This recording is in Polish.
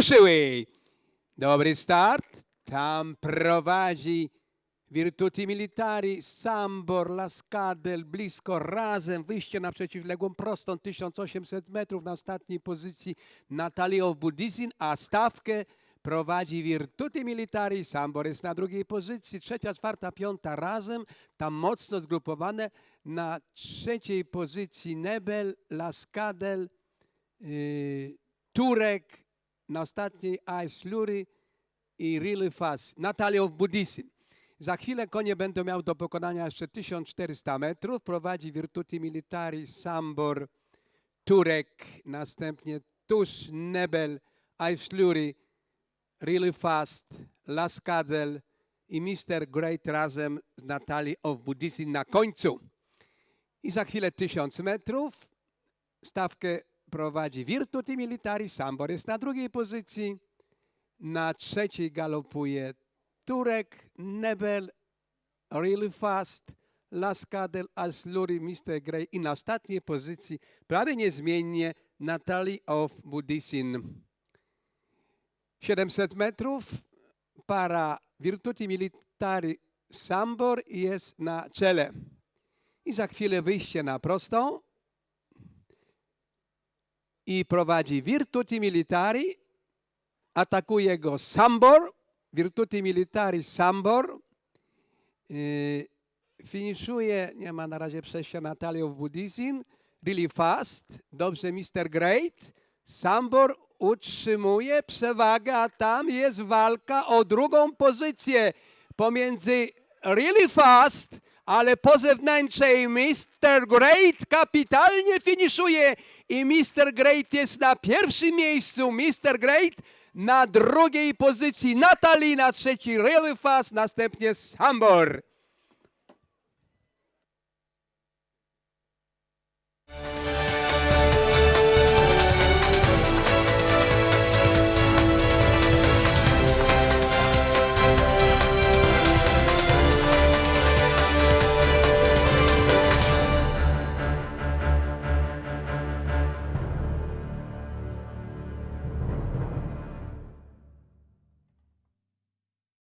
ruszyły. Dobry start. Tam prowadzi Virtuti Militari, Sambor, Laskadel, blisko razem, wyjście na przeciwległą prostą 1800 metrów na ostatniej pozycji Natalio Budizin, a stawkę prowadzi Virtuti Militari, Sambor jest na drugiej pozycji, trzecia, czwarta, piąta razem, tam mocno zgrupowane, na trzeciej pozycji Nebel, Laskadel, yy, Turek, na ostatniej Ice Lury i Really Fast. Natalia w Budisin. Za chwilę konie będą miały do pokonania jeszcze 1400 metrów. Prowadzi Virtuti Militari, Sambor, Turek, następnie Tusz, Nebel, Lury, Really Fast, Laskadel i Mr. Great razem z Natalii of Budisin na końcu. I za chwilę 1000 metrów. Stawkę prowadzi Virtuti Militari, Sambor jest na drugiej pozycji. Na trzeciej galopuje Turek, Nebel, Really Fast, Laskadel, Asluri, Mr. Grey i na ostatniej pozycji prawie niezmiennie Natalie of Budisin. 700 metrów, para Virtuti Militari Sambor jest na czele. I za chwilę wyjście na prostą i prowadzi Virtuti Militari, atakuje go Sambor, Virtuti Militari Sambor, yy, finiszuje, nie ma na razie przejścia Natalią w Buddhism, really fast, dobrze Mr. Great, Sambor utrzymuje przewagę, a tam jest walka o drugą pozycję pomiędzy really fast, ale po zewnętrznej Mr. Great kapitalnie finiszuje i Mr. Great jest na pierwszym miejscu, Mr. Great na drugiej pozycji, Natalie na trzeciej, really fast, następnie Sambor.